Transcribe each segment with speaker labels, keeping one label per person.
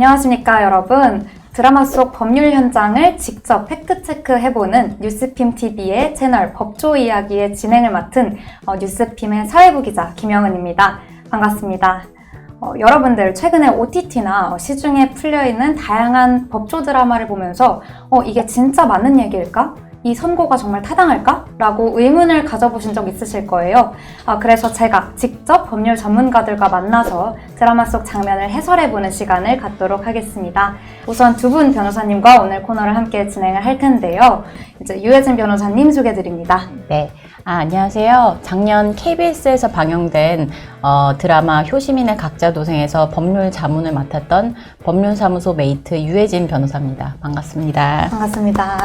Speaker 1: 안녕하십니까 여러분. 드라마 속 법률 현장을 직접 팩트체크 해보는 뉴스핌 TV의 채널 법조 이야기의 진행을 맡은 어, 뉴스핌의 사회부 기자 김영은입니다. 반갑습니다. 어, 여러분들 최근에 OTT나 시중에 풀려있는 다양한 법조 드라마를 보면서 어, 이게 진짜 맞는 얘기일까? 이 선고가 정말 타당할까? 라고 의문을 가져보신 적 있으실 거예요. 아, 그래서 제가 직접 법률 전문가들과 만나서 드라마 속 장면을 해설해보는 시간을 갖도록 하겠습니다. 우선 두 분 변호사님과 오늘 코너를 함께 진행을 할 텐데요. 이제 유혜진 변호사님 소개드립니다.
Speaker 2: 네. 아, 안녕하세요. 작년 KBS에서 방영된 어, 드라마 효시민의 각자 도생에서 법률 자문을 맡았던 법률사무소 메이트 유혜진 변호사입니다. 반갑습니다.
Speaker 1: 반갑습니다.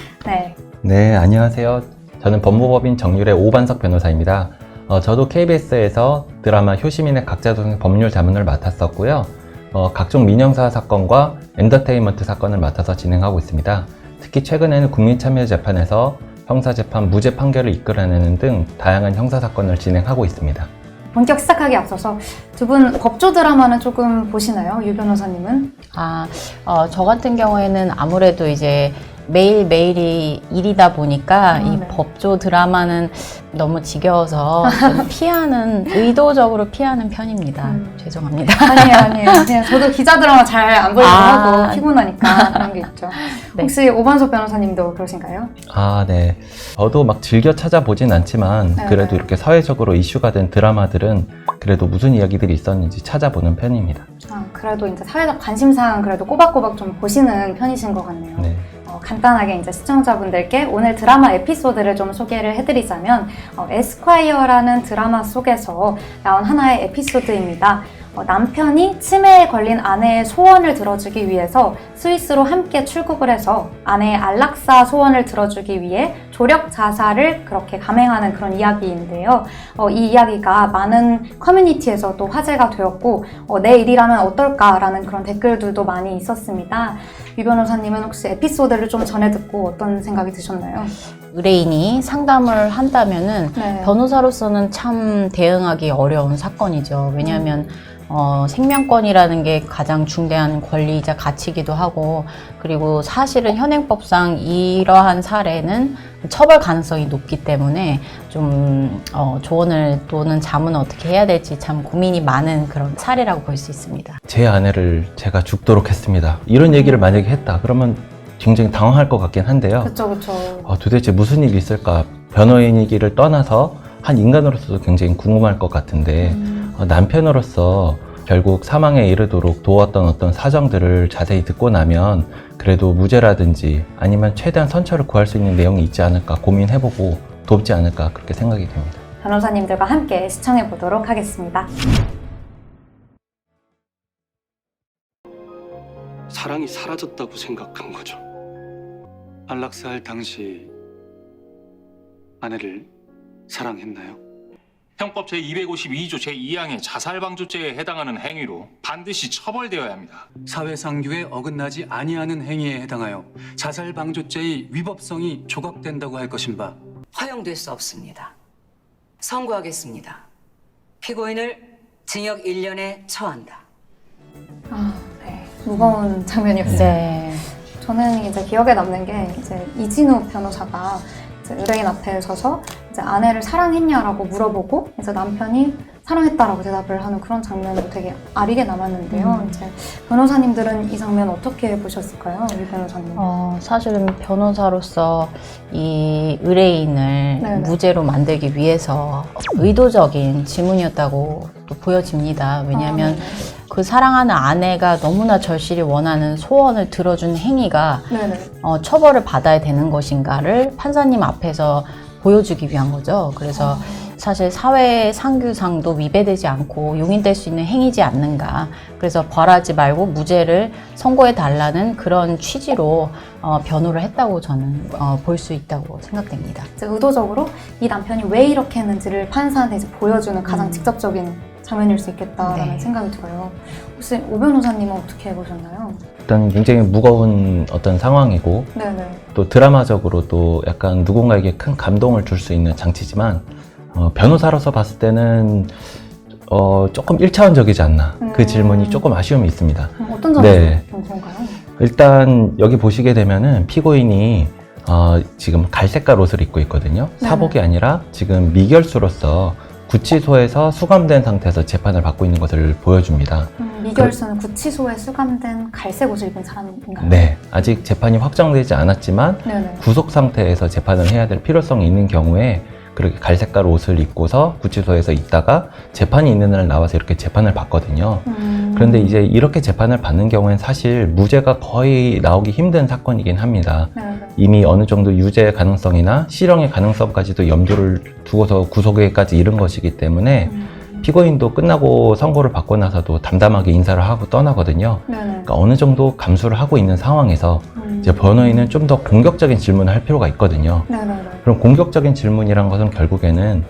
Speaker 1: 네.
Speaker 3: 네, 안녕하세요. 저는 법무법인 정률의 오반석 변호사입니다. 어, 저도 KBS에서 드라마 효시민의 각자 도생 법률 자문을 맡았었고요. 어, 각종 민형사 사건과 엔터테인먼트 사건을 맡아서 진행하고 있습니다. 특히 최근에는 국민참여재판에서 형사재판 무죄 판결을 이끌어내는 등 다양한 형사사건을 진행하고 있습니다.
Speaker 1: 본격 시작하기 앞서서 두 분 법조 드라마는 조금 보시나요? 유 변호사님은?
Speaker 2: 아, 어, 저 같은 경우에는 아무래도 이제 매일매일이 일이다 보니까
Speaker 1: 아,
Speaker 2: 이
Speaker 1: 네.
Speaker 2: 법조 드라마는 너무 지겨워서 좀 피하는, 의도적으로 피하는 편입니다.
Speaker 1: 음.
Speaker 2: 죄송합니다.
Speaker 1: 아니에요, 아니에요. 그냥 저도 기자 드라마 잘 안 보려고
Speaker 2: 아.
Speaker 1: 하고 피곤하니까 그런 게 있죠.
Speaker 2: 네.
Speaker 1: 혹시 오반석 변호사님도 그러신가요?
Speaker 3: 아, 네. 저도 막 즐겨 찾아보진 않지만
Speaker 1: 네.
Speaker 3: 그래도 이렇게 사회적으로 이슈가 된 드라마들은 그래도 무슨 이야기들이 있었는지 찾아보는 편입니다.
Speaker 1: 아, 그래도 이제 사회적 관심사항 그래도 꼬박꼬박 좀 보시는 편이신 것 같네요.
Speaker 3: 네.
Speaker 1: 어, 간단하게 이제 시청자분들께 오늘 드라마 에피소드를 좀 소개를 해드리자면 어, 에스콰이어라는 드라마 속에서 나온 하나의 에피소드입니다. 어, 남편이 치매에 걸린 아내의 소원을 들어주기 위해서 스위스로 함께 출국을 해서 아내의 안락사 소원을 들어주기 위해 조력 자살을 그렇게 감행하는 그런 이야기인데요. 어, 이 이야기가 많은 커뮤니티에서 또 화제가 되었고 어, 내 일이라면 어떨까라는 그런 댓글들도 많이 있었습니다. 유 변호사님은 혹시 에피소드를 좀 전해 듣고 어떤 생각이 드셨나요?
Speaker 2: 의뢰인이 상담을 한다면은
Speaker 1: 네.
Speaker 2: 변호사로서는 참 대응하기 어려운 사건이죠. 왜냐하면 어, 생명권이라는 게 가장 중대한 권리이자 가치이기도 하고 그리고 사실은 현행법상 이러한 사례는 처벌 가능성이 높기 때문에 좀 어, 조언을 또는 자문을 어떻게 해야 될지 참 고민이 많은 그런 사례라고 볼 수 있습니다.
Speaker 3: 제 아내를 제가 죽도록 했습니다. 이런 얘기를 만약에 했다. 그러면 굉장히 당황할 것 같긴 한데요.
Speaker 1: 그쵸 그쵸.
Speaker 3: 어, 도대체 무슨 일이 있을까? 변호인이기를 떠나서 한 인간으로서도 굉장히 궁금할 것 같은데
Speaker 1: 음,
Speaker 3: 어, 남편으로서 결국 사망에 이르도록 도왔던 어떤 사정들을 자세히 듣고 나면 그래도 무죄라든지 아니면 최대한 선처를 구할 수 있는 내용이 있지 않을까 고민해보고 돕지 않을까 그렇게 생각이 됩니다.
Speaker 1: 변호사님들과 함께 시청해 보도록 하겠습니다.
Speaker 4: 사랑이 사라졌다고 생각한 거죠. 안락사할 당시 아내를 사랑했나요?
Speaker 5: 형법 제252조 제2항의 자살방조죄에 해당하는 행위로 반드시 처벌되어야 합니다.
Speaker 6: 사회상 규에 어긋나지 아니하는 행위에 해당하여 자살방조죄의 위법성이 조각된다고 할 것인가
Speaker 7: 허용될 수 없습니다. 선고하겠습니다. 피고인을 징역 1년에 처한다.
Speaker 1: 아, 네. 무거운 장면이었어요.
Speaker 2: 네.
Speaker 1: 저는 이제 기억에 남는 게 이제 이진우 변호사가 이제 의뢰인 앞에 서서 이제 아내를 사랑했냐라고 물어보고 이제 남편이 사랑했다라고 대답을 하는 그런 장면도 되게 아리게 남았는데요.
Speaker 2: 음.
Speaker 1: 이제 변호사님들은 이 장면 어떻게 보셨을까요, 유 변호사님?
Speaker 2: 어, 사실은 변호사로서 이 의뢰인을
Speaker 1: 네네.
Speaker 2: 무죄로 만들기 위해서 의도적인 질문이었다고 또 보여집니다. 왜냐하면
Speaker 1: 아, 네네.
Speaker 2: 그 사랑하는 아내가 너무나 절실히 원하는 소원을 들어준 행위가. 어, 처벌을 받아야 되는 것인가를 판사님 앞에서 보여주기 위한 거죠. 그래서 사실 사회 상규상도 위배되지 않고 용인될 수 있는 행위지 않는가. 그래서 벌하지 말고 무죄를 선고해 달라는 그런 취지로 어, 변호를 했다고 저는 어, 볼 수 있다고 생각됩니다.
Speaker 1: 이제 의도적으로 이 남편이 왜 이렇게 했는지를 판사한테 이제 보여주는 가장
Speaker 2: 음.
Speaker 1: 직접적인 장면일 수 있겠다라는
Speaker 2: 네.
Speaker 1: 생각이 들어요. 혹시 오 변호사님은 어떻게 보셨나요?
Speaker 3: 일단 굉장히 무거운 어떤 상황이고
Speaker 1: 네네.
Speaker 3: 또 드라마적으로도 약간 누군가에게 큰 감동을 줄 수 있는 장치지만 어, 변호사로서 봤을 때는 어, 조금 1차원적이지 않나. 그
Speaker 1: 음.
Speaker 3: 질문이 조금 아쉬움이 있습니다.
Speaker 1: 음, 어떤 점에서
Speaker 3: 네.
Speaker 1: 좀 그런가요?
Speaker 3: 일단 여기 보시게 되면은 피고인이 어, 지금 갈색깔 옷을 입고 있거든요.
Speaker 1: 네네.
Speaker 3: 사복이 아니라 지금 미결수로서 구치소에서 수감된 상태에서 재판을 받고 있는 것을 보여줍니다.
Speaker 1: 음, 미결수는 구치소에 수감된 갈색 옷을 입은 사람인가요?
Speaker 3: 네, 아직 재판이 확정되지 않았지만
Speaker 1: 네네.
Speaker 3: 구속 상태에서 재판을 해야 될 필요성이 있는 경우에 그렇게 갈색깔 옷을 입고서 구치소에서 있다가 재판이 있는 날 나와서 이렇게 재판을 받거든요.
Speaker 1: 음.
Speaker 3: 그런데 이제 이렇게 재판을 받는 경우엔 사실 무죄가 거의 나오기 힘든 사건이긴 합니다.
Speaker 1: 네네.
Speaker 3: 이미 어느 정도 유죄 가능성이나 실형의 가능성까지도 염두를 두고서 구속에까지 이른 것이기 때문에
Speaker 1: 음.
Speaker 3: 피고인도 끝나고 선고를 받고 나서도 담담하게 인사를 하고 떠나거든요.
Speaker 1: 네네.
Speaker 3: 그러니까 어느 정도 감수를 하고 있는 상황에서
Speaker 1: 음.
Speaker 3: 이제 변호인은 좀 더 공격적인 질문을 할 필요가 있거든요.
Speaker 1: 네네네.
Speaker 3: 그럼 공격적인 질문이란 것은 결국에는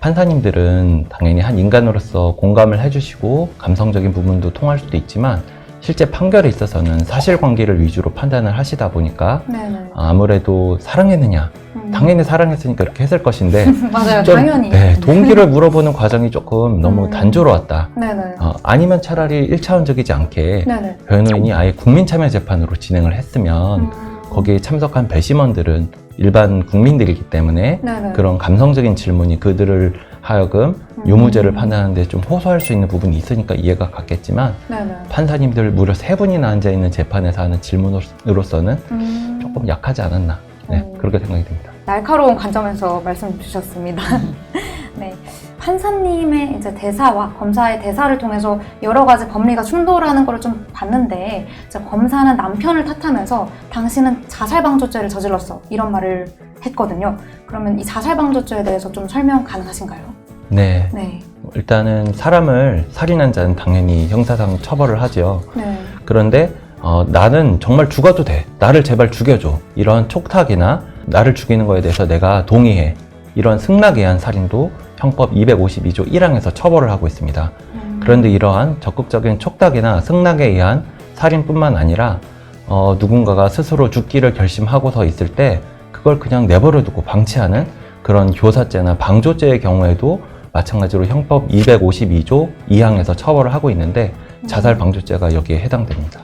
Speaker 3: 판사님들은 당연히 한 인간으로서 공감을 해주시고 감성적인 부분도 통할 수도 있지만 실제 판결에 있어서는 사실관계를 위주로 판단을 하시다 보니까
Speaker 1: 네네.
Speaker 3: 아무래도 사랑했느냐
Speaker 1: 음.
Speaker 3: 당연히 사랑했으니까 이렇게 했을 것인데
Speaker 1: 맞아요.
Speaker 3: 좀,
Speaker 1: 당연히.
Speaker 3: 네, 동기를 물어보는 과정이 조금 너무
Speaker 1: 음.
Speaker 3: 단조로웠다
Speaker 1: 네네.
Speaker 3: 어, 아니면 차라리 1차원적이지 않게
Speaker 1: 네네.
Speaker 3: 변호인이 아예 국민참여 재판으로 진행을 했으면
Speaker 1: 음.
Speaker 3: 거기에 참석한 배심원들은 일반 국민들이기 때문에
Speaker 1: 네네.
Speaker 3: 그런 감성적인 질문이 그들을 하여금
Speaker 1: 음.
Speaker 3: 유무죄를 판단하는데 좀 호소할 수 있는 부분이 있으니까 이해가 갔겠지만
Speaker 1: 네네.
Speaker 3: 판사님들 무려 세 분이나 앉아 있는 재판에서 하는 질문으로서는
Speaker 1: 음.
Speaker 3: 조금 약하지 않았나 네,
Speaker 1: 음.
Speaker 3: 그렇게 생각이 듭니다.
Speaker 1: 날카로운 관점에서 말씀 주셨습니다. 네. 판사님의 이제 대사와 검사의 대사를 통해서 여러 가지 법리가 충돌하는 걸 좀 봤는데 검사는 남편을 탓하면서 당신은 자살방조죄를 저질렀어 이런 말을 했거든요. 그러면 이 자살방조죄에 대해서 좀 설명 가능하신가요?
Speaker 3: 네,
Speaker 1: 네.
Speaker 3: 일단은 사람을 살인한 자는 당연히 형사상 처벌을 하죠.
Speaker 1: 네.
Speaker 3: 그런데 어, 나는 정말 죽어도 돼. 나를 제발 죽여줘. 이런 촉탁이나 나를 죽이는 거에 대해서 내가 동의해. 이런 승낙에 의한 살인도 형법 252조 1항에서 처벌을 하고 있습니다.
Speaker 1: 음.
Speaker 3: 그런데 이러한 적극적인 촉탁이나 승낙에 의한 살인뿐만 아니라 어, 누군가가 스스로 죽기를 결심하고서 있을 때 그걸 그냥 내버려 두고 방치하는 그런 교사죄나 방조죄의 경우에도 마찬가지로 형법 252조 2항에서 처벌을 하고 있는데 자살 방조죄가 여기에 해당됩니다.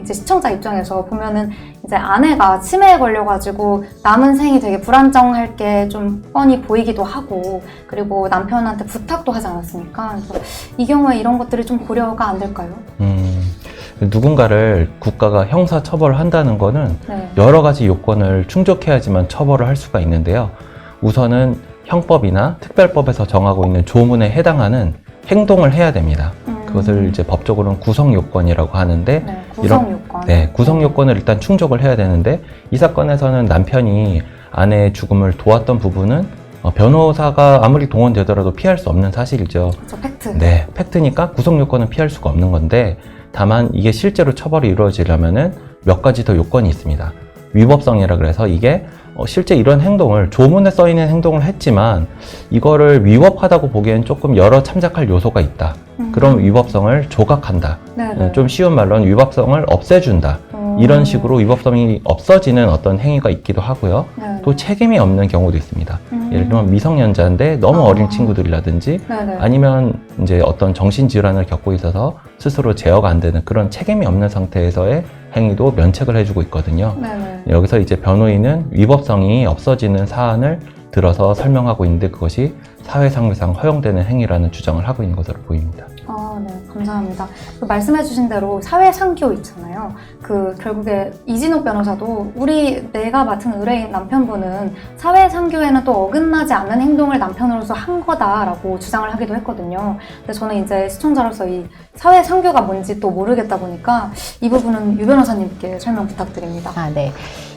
Speaker 1: 이제 시청자 입장에서 보면은 이제 아내가 치매에 걸려가지고 남은 생이 되게 불안정할 게 좀 뻔히 보이기도 하고 그리고 남편한테 부탁도 하지 않았습니까? 그래서 이 경우에 이런 것들이 좀 고려가 안 될까요?
Speaker 3: 음, 누군가를 국가가 형사 처벌을 한다는 거는
Speaker 1: 네.
Speaker 3: 여러 가지 요건을 충족해야지만 처벌을 할 수가 있는데요. 우선은 형법이나 특별법에서 정하고 있는 조문에 해당하는 행동을 해야 됩니다.
Speaker 1: 음.
Speaker 3: 그것을 이제 법적으로는 구성 요건이라고 하는데
Speaker 1: 네, 구성 요건.
Speaker 3: 네, 구성 요건을 일단 충족을 해야 되는데 이 사건에서는 남편이 아내의 죽음을 도왔던 부분은 어, 변호사가 아무리 동원되더라도 피할 수 없는 사실이죠.
Speaker 1: 그렇죠, 팩트.
Speaker 3: 네, 팩트니까 구성 요건은 피할 수가 없는 건데 다만 이게 실제로 처벌이 이루어지려면은 몇 가지 더 요건이 있습니다. 위법성이라 그래서 이게 어, 실제 이런 행동을 조문에 써 있는 행동을 했지만 이거를 위법하다고 보기엔 조금 여러 참작할 요소가 있다.
Speaker 1: 음.
Speaker 3: 그럼 위법성을 조각한다.
Speaker 1: 네, 네.
Speaker 3: 어, 좀 쉬운 말로는 위법성을 없애준다.
Speaker 1: 음.
Speaker 3: 이런 식으로 위법성이 없어지는 어떤 행위가 있기도 하고요.
Speaker 1: 네,
Speaker 3: 또 책임이 없는 경우도 있습니다.
Speaker 1: 음.
Speaker 3: 예를 들면 미성년자인데 너무
Speaker 1: 아.
Speaker 3: 어린 친구들이라든지
Speaker 1: 네, 네.
Speaker 3: 아니면 이제 어떤 정신 질환을 겪고 있어서 스스로 제어가 안 되는 그런 책임이 없는 상태에서의 행위도 면책을 해주고 있거든요.
Speaker 1: 네, 네.
Speaker 3: 여기서 이제 변호인은 위법성이 없어지는 사안을 들어서 설명하고 있는데 그것이 사회상규상 허용되는 행위라는 주장을 하고 있는 것으로 보입니다.
Speaker 1: 아, 네, 감사합니다. 그 말씀해주신 대로 사회상교 있잖아요. 그 결국에 이진욱 변호사도 우리 내가 맡은 의뢰인 남편분은 사회상교에는 또 어긋나지 않는 행동을 남편으로서 한 거다라고 주장을 하기도 했거든요. 근데 저는 이제 시청자로서 이 사회상교가 뭔지 또 모르겠다 보니까 이 부분은 유 변호사님께 설명 부탁드립니다.
Speaker 2: 아, 네.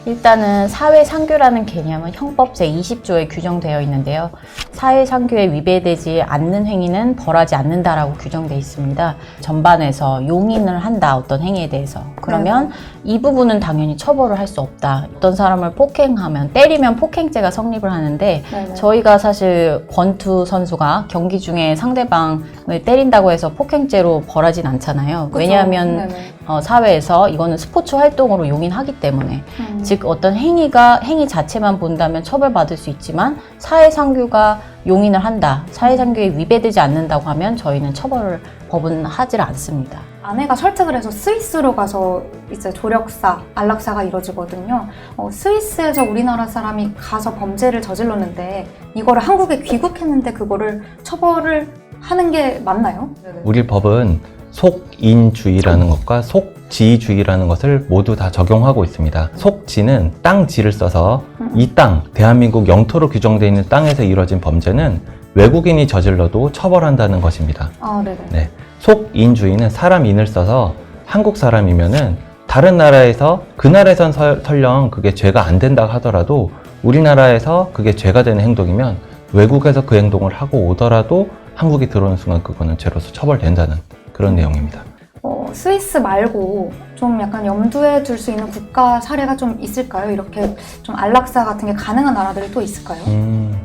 Speaker 2: 일단은 사회상규라는 개념은 형법 제20조에 규정되어 있는데요. 사회상규에 위배되지 않는 행위는 벌하지 않는다라고 규정되어 있습니다. 전반에서 용인을 한다, 어떤 행위에 대해서. 그러면 이 부분은 당연히 처벌을 할 수 없다. 어떤 사람을 폭행하면, 때리면 폭행죄가 성립을 하는데,
Speaker 1: 네네.
Speaker 2: 저희가 사실 권투 선수가 경기 중에 상대방을 때린다고 해서 폭행죄로 벌하진 않잖아요.
Speaker 1: 그죠?
Speaker 2: 왜냐하면
Speaker 1: 네네.
Speaker 2: 어, 사회에서 이거는 스포츠 활동으로 용인하기 때문에
Speaker 1: 음.
Speaker 2: 즉 어떤 행위가 행위 자체만 본다면 처벌받을 수 있지만 사회 상규가 용인을 한다. 사회상규에 위배되지 않는다고 하면 저희는 처벌을 법은 하질 않습니다.
Speaker 1: 아내가 설득을 해서 스위스로 가서 이제 조력사, 안락사가 이루어지거든요. 어, 스위스에서 우리나라 사람이 가서 범죄를 저질렀는데 이거를 한국에 귀국했는데 그거를 처벌을 하는 게 맞나요?
Speaker 3: 우리 법은 속인주의라는 것과 속지주의라는 것을 모두 다 적용하고 있습니다. 속지는 땅지를 써서 이 땅, 대한민국 영토로 규정되어 있는 땅에서 이루어진 범죄는 외국인이 저질러도 처벌한다는 것입니다.
Speaker 1: 아, 네네.
Speaker 3: 네. 속인주의는 사람 인을 써서 한국 사람이면은 다른 나라에서 그 나라에선 설- 설령 그게 죄가 안 된다 하더라도 우리나라에서 그게 죄가 되는 행동이면 외국에서 그 행동을 하고 오더라도 한국에 들어오는 순간 그거는 죄로서 처벌된다는 그런 내용입니다.
Speaker 1: 어, 스위스 말고 좀 약간 염두에 둘 수 있는 국가 사례가 좀 있을까요? 이렇게 좀 안락사 같은 게 가능한 나라들이 또 있을까요?
Speaker 3: 음,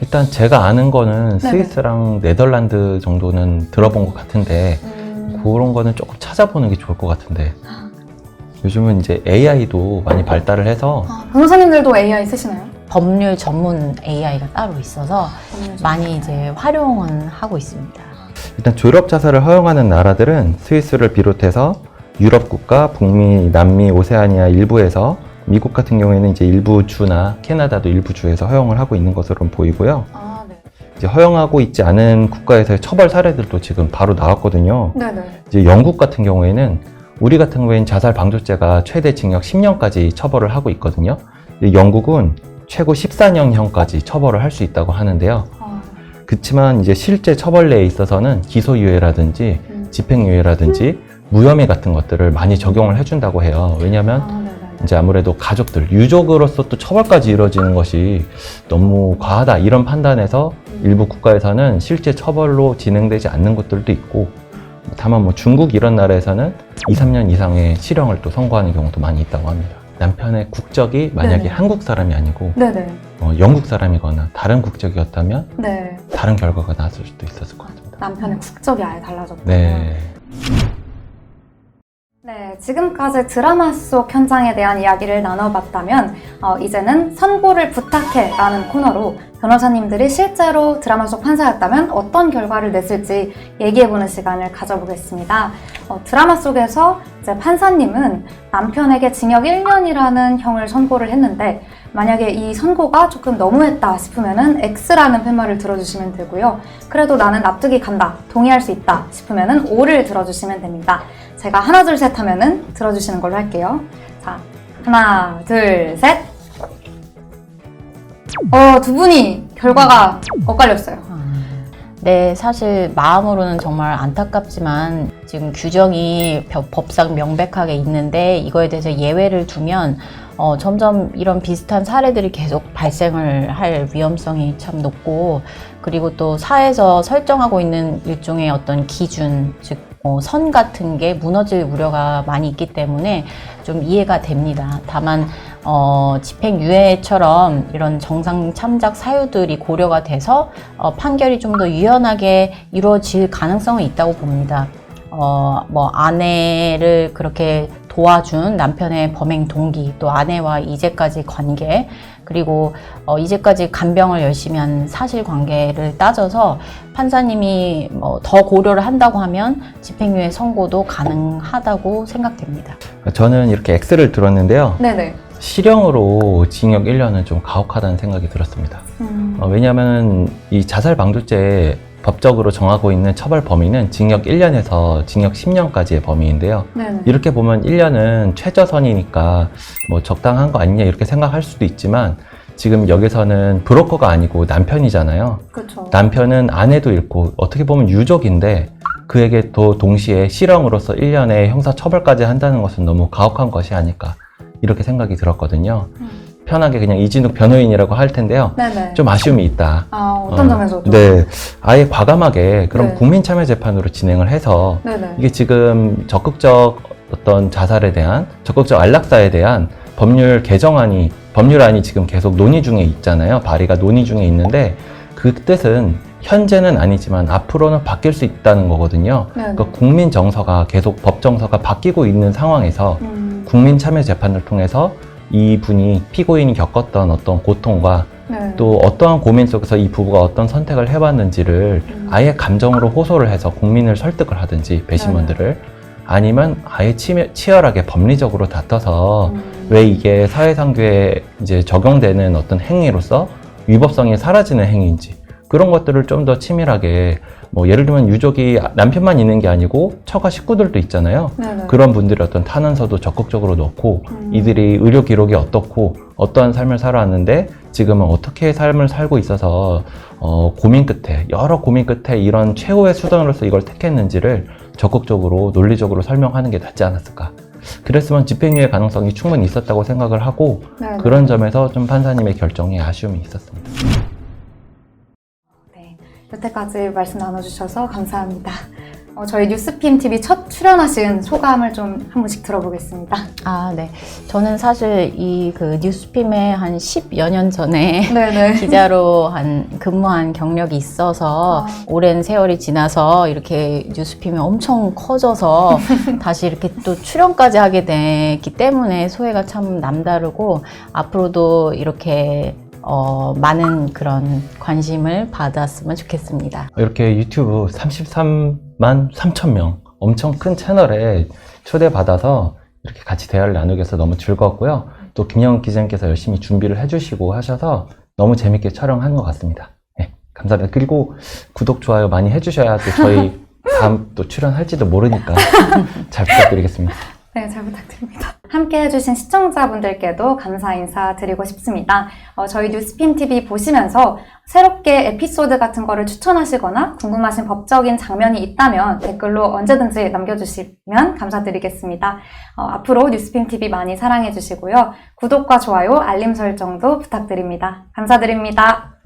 Speaker 3: 일단 제가 아는 거는
Speaker 1: 네네.
Speaker 3: 스위스랑 네덜란드 정도는 들어본 것 같은데
Speaker 1: 음,
Speaker 3: 그런 거는 조금 찾아보는 게 좋을 것 같은데 요즘은 이제 AI도 많이 발달을 해서
Speaker 1: 아, 변호사님들도 AI 쓰시나요?
Speaker 2: 법률 전문 AI가 따로 있어서 많이 이제 활용은 하고 있습니다.
Speaker 3: 일단 졸업 자살을 허용하는 나라들은 스위스를 비롯해서 유럽 국가, 북미, 남미, 오세아니아 일부에서 미국 같은 경우에는 이제 일부 주나 캐나다도 일부 주에서 허용을 하고 있는 것으로 보이고요.
Speaker 1: 아, 네.
Speaker 3: 이제 허용하고 있지 않은 국가에서의 처벌 사례들도 지금 바로 나왔거든요.
Speaker 1: 네네.
Speaker 3: 이제 영국 같은 경우에는 우리 같은 경우에는 자살 방조죄가 최대 징역 10년까지 처벌을 하고 있거든요. 영국은 최고 14년형까지 처벌을 할 수 있다고 하는데요.
Speaker 1: 아,
Speaker 3: 그렇지만 이제 실제 처벌내에 있어서는 기소유예라든지
Speaker 1: 음.
Speaker 3: 집행유예라든지 무혐의 같은 것들을 많이 적용을 해준다고 해요. 왜냐하면
Speaker 1: 아.
Speaker 3: 이제 아무래도 가족들, 유족으로서 또 처벌까지 이루어지는 것이 너무 과하다 이런 판단에서 일부 국가에서는 실제 처벌로 진행되지 않는 곳들도 있고 다만 뭐 중국 이런 나라에서는 2, 3년 이상의 실형을 또 선고하는 경우도 많이 있다고 합니다. 남편의 국적이 만약에
Speaker 1: 네네.
Speaker 3: 한국 사람이 아니고
Speaker 1: 네네.
Speaker 3: 어, 영국 사람이거나 다른 국적이었다면
Speaker 1: 네.
Speaker 3: 다른 결과가 나왔을 수도 있었을 것 같습니다.
Speaker 1: 남편의 국적이 아예 달라졌고.
Speaker 3: 네.
Speaker 1: 네, 지금까지 드라마 속 현장에 대한 이야기를 나눠봤다면, 어, 이제는 선고를 부탁해 라는 코너로 변호사님들이 실제로 드라마 속 판사였다면 어떤 결과를 냈을지 얘기해보는 시간을 가져보겠습니다. 어, 드라마 속에서 판사님은 남편에게 징역 1년이라는 형을 선고를 했는데, 만약에 이 선고가 조금 너무했다 싶으면은 X라는 팻말을 들어주시면 되고요. 그래도 나는 납득이 간다, 동의할 수 있다 싶으면은 O를 들어주시면 됩니다. 제가 하나 둘 셋 하면은 들어주시는 걸로 할게요. 자, 하나 둘 셋. 어, 두 분이 결과가 엇갈렸어요.
Speaker 2: 네, 사실 마음으로는 정말 안타깝지만 지금 규정이 법- 법상 명백하게 있는데 이거에 대해서 예외를 두면 어, 점점 이런 비슷한 사례들이 계속 발생을 할 위험성이 참 높고 그리고 또 사회에서 설정하고 있는 일종의 어떤 기준, 즉, 어, 선 같은 게 무너질 우려가 많이 있기 때문에 좀 이해가 됩니다. 다만, 어, 집행유예처럼 이런 정상 참작 사유들이 고려가 돼서 어, 판결이 좀 더 유연하게 이루어질 가능성은 있다고 봅니다. 어, 뭐, 아내를 그렇게 도와준 남편의 범행 동기, 또 아내와 이제까지 관계, 그리고 어, 이제까지 간병을 열심히 한 사실 관계를 따져서 판사님이 뭐 더 고려를 한다고 하면 집행유예 선고도 가능하다고 생각됩니다.
Speaker 3: 저는 이렇게 X를 들었는데요.
Speaker 1: 네네.
Speaker 3: 실형으로 징역 1년은 좀 가혹하다는 생각이 들었습니다.
Speaker 1: 음,
Speaker 3: 어, 왜냐하면 이 자살 방조죄 법적으로 정하고 있는 처벌 범위는 징역 1년에서 징역 10년까지의 범위인데요.
Speaker 1: 네네.
Speaker 3: 이렇게 보면 1년은 최저선이니까 뭐 적당한 거 아니냐 이렇게 생각할 수도 있지만 지금 여기서는 브로커가 아니고 남편이잖아요.
Speaker 1: 그렇죠.
Speaker 3: 남편은 아내도 잃고 어떻게 보면 유족인데 그에게 또 동시에 실형으로서 1년의 형사 처벌까지 한다는 것은 너무 가혹한 것이 아닐까 이렇게 생각이 들었거든요.
Speaker 1: 음.
Speaker 3: 편하게 그냥 이진욱 변호인이라고 할 텐데요.
Speaker 1: 네네.
Speaker 3: 좀 아쉬움이 있다.
Speaker 1: 아, 어떤
Speaker 3: 어,
Speaker 1: 점에서도?
Speaker 3: 네, 아예 과감하게 그런
Speaker 1: 네.
Speaker 3: 국민참여재판으로 진행을 해서
Speaker 1: 네네.
Speaker 3: 이게 지금 적극적 어떤 자살에 대한 적극적 안락사에 대한 법률 개정안이 법률안이 지금 계속 논의 중에 있잖아요. 발의가 논의 중에 있는데 그 뜻은 현재는 아니지만 앞으로는 바뀔 수 있다는 거거든요.
Speaker 1: 네네.
Speaker 3: 그러니까 국민 정서가 계속 법 정서가 바뀌고 있는 상황에서
Speaker 1: 음,
Speaker 3: 국민 참여 재판을 통해서 이분이 피고인이 겪었던 어떤 고통과
Speaker 1: 네.
Speaker 3: 또 어떠한 고민 속에서 이 부부가 어떤 선택을 해봤는지를 아예 감정으로 호소를 해서 국민을 설득을 하든지 배심원들을 아니면 아예 치, 치열하게 법리적으로 다퉈서
Speaker 1: 음.
Speaker 3: 왜 이게 사회상규에 이제 적용되는 어떤 행위로서 위법성이 사라지는 행위인지 그런 것들을 좀 더 치밀하게 뭐 예를 들면 유족이 남편만 있는 게 아니고 처가 식구들도 있잖아요.
Speaker 1: 네네.
Speaker 3: 그런 분들의 어떤 탄원서도 적극적으로 넣고
Speaker 1: 음.
Speaker 3: 이들이 의료 기록이 어떻고 어떠한 삶을 살아왔는데 지금은 어떻게 삶을 살고 있어서 어, 고민 끝에 여러 고민 끝에 이런 최후의 수단으로서 이걸 택했는지를 적극적으로 논리적으로 설명하는 게 낫지 않았을까. 그랬으면 집행유예 가능성이 충분히 있었다고 생각을 하고
Speaker 1: 네네.
Speaker 3: 그런 점에서 좀 판사님의 결정에 아쉬움이 있었습니다.
Speaker 1: 네, 여태까지 말씀 나눠주셔서 감사합니다. 어, 저희 뉴스핌 TV 첫 출연하신 소감을 좀 한 분씩 들어보겠습니다.
Speaker 2: 아, 네. 저는 사실 이 그 뉴스핌에 한 10여 년 전에
Speaker 1: 네네.
Speaker 2: 기자로 한 근무한 경력이 있어서
Speaker 1: 아.
Speaker 2: 오랜 세월이 지나서 이렇게 뉴스핌이 엄청 커져서 다시 이렇게 또 출연까지 하게 됐기 때문에 소회가 참 남다르고 앞으로도 이렇게 어, 많은 그런 관심을 받았으면 좋겠습니다.
Speaker 3: 이렇게 유튜브 33만 3천 명 엄청 큰 채널에 초대받아서 이렇게 같이 대화를 나누게 해서 너무 즐거웠고요. 또 김영 기자님께서 열심히 준비를 해주시고 하셔서 너무 재밌게 촬영한 것 같습니다. 네, 감사합니다. 그리고 구독, 좋아요 많이 해주셔야 또 저희 다음 또 출연할지도 모르니까 잘 부탁드리겠습니다.
Speaker 1: 네, 잘 부탁드립니다. 함께 해주신 시청자분들께도 감사 인사 드리고 싶습니다. 어, 저희 뉴스핌 TV 보시면서 새롭게 에피소드 같은 거를 추천하시거나 궁금하신 법적인 장면이 있다면 댓글로 언제든지 남겨주시면 감사드리겠습니다. 어, 앞으로 뉴스핌 TV 많이 사랑해주시고요. 구독과 좋아요, 알림 설정도 부탁드립니다. 감사드립니다.